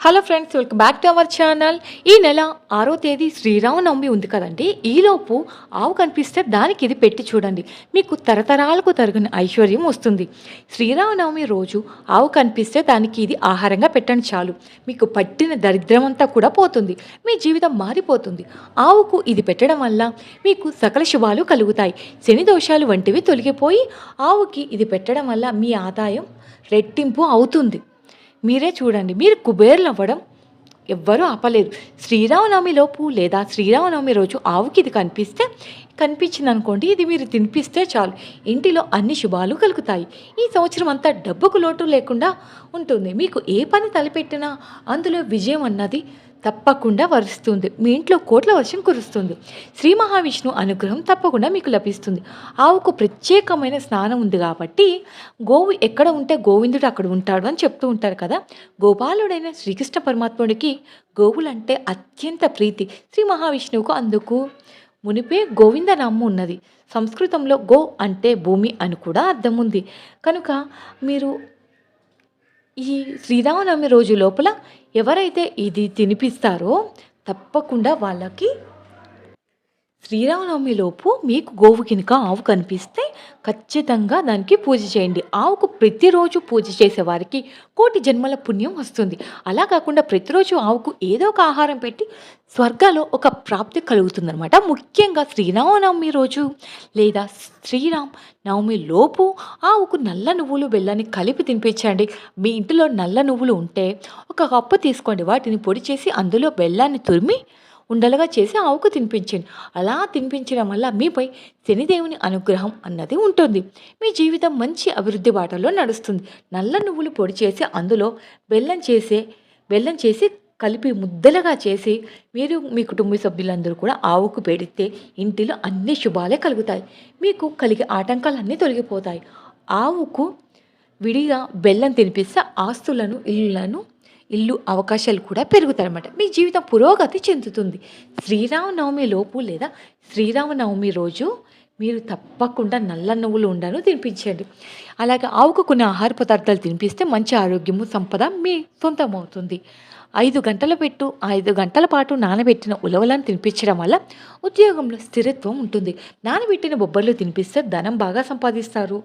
Hello friends welcome back to our channel ఈ నెల ఆరో తేదీ శ్రీరామనవమి ఉంది కదండి. ఈలోపు ఆవు కనిపిస్తే దానికి ఇది పెట్టి చూడండి. మీకు తరతరాలకు తరగని ఐశ్వర్యం వస్తుంది. శ్రీరామనవమి రోజు ఆవు కనిపిస్తే దానికి ఇది ఆహారంగా పెట్టండి చాలు. మీకు పట్టిన దరిద్రం అంతా కూడా పోతుంది. మీ జీవితం మారిపోతుంది. ఆవుకు ఇది పెట్టడం వల్ల మీకు సకల శుభాలు కలుగుతాయి. శని దోషాలు వంటివి తొలగిపోయి ఆవుకి ఇది పెట్టడం వల్ల మీ ఆదాయం రెట్టింపు అవుతుంది. మీరే చూడండి. మీరు కుబేర్లు అవ్వడం ఎవ్వరూ ఆపలేరు శ్రీరామనవమి లోపు లేదా శ్రీరామనవమి రోజు ఆవుకి ఇది కనిపిస్తే కనిపించింది అనుకోండి ఇది మీరు తినిపిస్తే చాలు. ఇంటిలో అన్ని శుభాలు కలుగుతాయి. ఈ సంవత్సరం అంతా డబ్బుకు లోటు లేకుండా ఉంటుంది. మీకు ఏ పని తలపెట్టినా అందులో విజయం అన్నది తప్పకుండా వరుస్తుంది. మీ ఇంట్లో కోట్ల వర్షం కురుస్తుంది. శ్రీ మహావిష్ణు అనుగ్రహం తప్పకుండా మీకు లభిస్తుంది. ఆవుకు ప్రత్యేకమైన స్నానం ఉంది కాబట్టి గోవు ఎక్కడ ఉంటే గోవిందుడు అక్కడ ఉంటాడు అని చెప్తూ ఉంటారు కదా. గోపాలుడైన శ్రీకృష్ణ పరమాత్ముడికి గోవులంటే అత్యంత ప్రీతి. శ్రీ మహావిష్ణువుకు అందుకు మునిపే గోవిందనామం ఉన్నది. సంస్కృతంలో గో అంటే భూమి అని కూడా అర్థం ఉంది. కనుక మీరు ఈ శ్రీరామనవమి రోజు లోపల ఎవరైతే ఇది తినిపిస్తారో తప్పకుండా వాళ్ళకి శ్రీరామనవమి లోపు మీకు గోవు కినుక ఆవు కనిపిస్తే ఖచ్చితంగా దానికి పూజ చేయండి. ఆవుకు ప్రతిరోజు పూజ చేసేవారికి కోటి జన్మల పుణ్యం వస్తుంది. అలా కాకుండా ప్రతిరోజు ఆవుకు ఏదో ఒక ఆహారం పెట్టి స్వర్గాలో ఒక ప్రాప్తి కలుగుతుందన్నమాట. ముఖ్యంగా శ్రీరామనవమి రోజు లేదా శ్రీరామ్ నవమి లోపు ఆవుకు నల్ల నువ్వులు బెల్లాన్ని కలిపి తినిపించండి. మీ ఇంటిలో నల్ల నువ్వులు ఉంటే ఒక కప్పు తీసుకోండి. వాటిని పొడి చేసి అందులో బెల్లాన్ని తురిమి ఉండలుగా చేసి ఆవుకు తినిపించండి అలా తినిపించడం వల్ల మీపై శనిదేవుని అనుగ్రహం అన్నది ఉంటుంది. మీ జీవితం మంచి అభివృద్ధి బాటలో నడుస్తుంది. నల్ల నువ్వులు పొడి చేసి అందులో బెల్లం చేసే బెల్లం చేసి కలిపి ముద్దలుగా చేసి మీరు మీ కుటుంబ సభ్యులందరూ కూడా ఆవుకు పెడితే ఇంటిలో అన్ని శుభాలే కలుగుతాయి. మీకు కలిగే ఆటంకాలన్నీ తొలగిపోతాయి. ఆవుకు విడిగా బెల్లం తినిపిస్తే ఆస్తులను ఇళ్ళను ఇల్లు అవకాశాలు కూడా పెరుగుతాయన్నమాట మీ జీవితం పురోగతి చెందుతుంది. శ్రీరామనవమి లోపు లేదా శ్రీరామనవమి రోజు మీరు తప్పకుండా నల్ల నువ్వులు ఉండను తినిపించండి. అలాగే ఆవుకు కొన్ని ఆహార పదార్థాలు తినిపిస్తే మంచి ఆరోగ్యము సంపద మీ సొంతమవుతుంది. ఐదు గంటల పెట్టు ఐదు గంటల పాటు నానబెట్టిన ఉలవలను తినిపించడం వల్ల ఉద్యోగంలో స్థిరత్వం ఉంటుంది. నానబెట్టిన బొబ్బర్లు తినిపిస్తే ధనం బాగా సంపాదిస్తారు.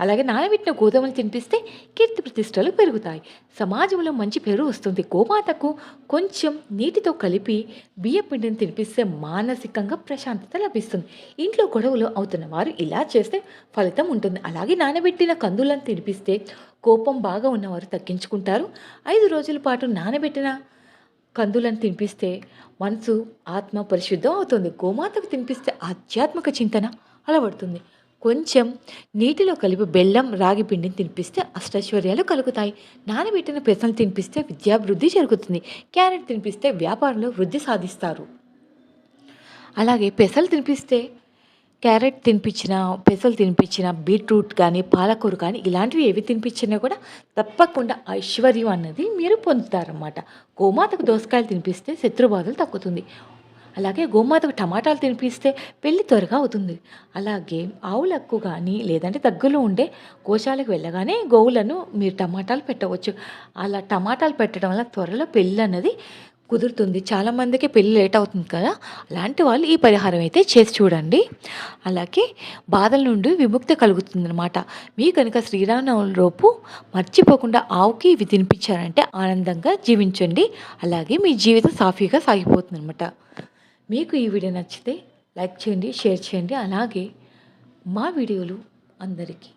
అలాగే నానబెట్టిన గోధుమలు తినిపిస్తే కీర్తి ప్రతిష్టలు పెరుగుతాయి. సమాజంలో మంచి పేరు వస్తుంది. గోమాతకు కొంచెం నీటితో కలిపి బియ్య పిండిని తినిపిస్తే మానసికంగా ప్రశాంతత లభిస్తుంది. ఇంట్లో గొడవలు అవుతున్న వారు ఇలా చేస్తే ఫలితం ఉంటుంది. అలాగే నానబెట్టిన కందులను తినిపిస్తే కోపం బాగా ఉన్నవారు తగ్గించుకుంటారు. ఐదు రోజుల పాటు నానబెట్టిన కందులను తినిపిస్తే మనసు ఆత్మ పరిశుద్ధం అవుతుంది. గోమాతకు తినిపిస్తే ఆధ్యాత్మిక చింతన అలవడుతుంది. కొంచెం నీటిలో కలిపి బెల్లం రాగి పిండిని తినిపిస్తే అష్టైశ్వర్యాలు కలుగుతాయి. నానబెట్టిన పెసలు తినిపిస్తే విద్యాభివృద్ధి జరుగుతుంది. క్యారెట్ తినిపిస్తే వ్యాపారంలో వృద్ధి సాధిస్తారు. అలాగే పెసలు తినిపిస్తే క్యారెట్ తినిపించిన పెసలు తినిపించిన బీట్రూట్ కానీ పాలకూర కానీ ఇలాంటివి ఏవి తినిపించినా కూడా తప్పకుండా ఐశ్వర్యం అన్నది మీరు పొందుతారన్నమాట. గోమాతకు దోసకాయలు తినిపిస్తే శత్రుబాధలు తగ్గుతుంది. అలాగే గోమాతకు టమాటాలు తినిపిస్తే పెళ్ళి త్వరగా అవుతుంది. అలాగే ఆవులకు కానీ లేదంటే దగ్గరలో ఉండే గోశాలకు వెళ్ళగానే గోవులను మీరు టమాటాలు పెట్టవచ్చు. అలా టమాటాలు పెట్టడం వల్ల త్వరలో పెళ్ళి అన్నది కుదురుతుంది. చాలామందికి పెళ్ళి లేట్ అవుతుంది కదా. అలాంటి వాళ్ళు ఈ పరిహారం అయితే చేసి చూడండి. అలాగే బాధల నుండి విముక్తి కలుగుతుందన్నమాట. మీ కనుక శ్రీరామనవమి లోపు మర్చిపోకుండా ఆవుకి ఇవి తినిపించారంటే ఆనందంగా జీవించండి. అలాగే మీ జీవితం సాఫీగా సాగిపోతుంది అనమాట మీకు ఈ వీడియో నచ్చితే లైక్ చేయండి షేర్ చేయండి అలాగే మా వీడియోలు అందరికీ.